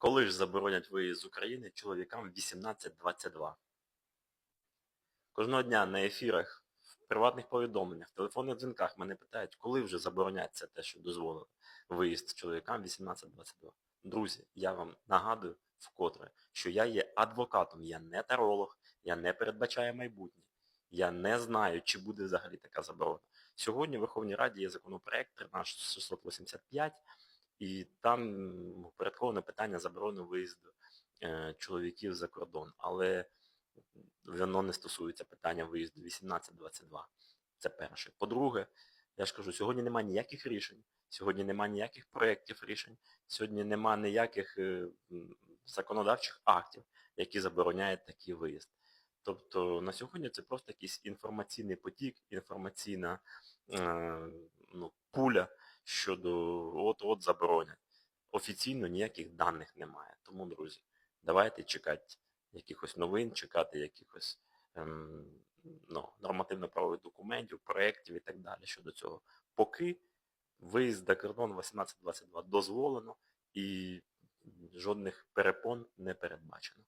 Коли ж заборонять виїзд з України чоловікам 18-22? Кожного дня на ефірах, в приватних повідомленнях, в телефонних дзвінках мене питають, коли вже забороняться те, що дозволили виїзд чоловікам 18-22. Друзі, я вам нагадую вкотре, що я є адвокатом, я не таролог, я не передбачаю майбутнє. Я не знаю, чи буде взагалі така заборона. Сьогодні в Верховній Раді є законопроект 13685, і там упорядковане питання заборони виїзду е, чоловіків за кордон. Але воно не стосується питання виїзду 18-22. Це перше. По-друге, я ж кажу, сьогодні немає ніяких рішень, сьогодні немає ніяких проєктів рішень, сьогодні немає ніяких е, законодавчих актів, які забороняють такий виїзд. Тобто на сьогодні це просто якийсь інформаційний потік, інформаційна е, ну, пуля щодо от-от заборонять. Офіційно ніяких даних немає. Тому, друзі, давайте чекати якихось новин, чекати якихось ем, ну, нормативно-правових документів, проєктів і так далі щодо цього. Поки виїзд за кордон 18-22 дозволено і жодних перепон не передбачено.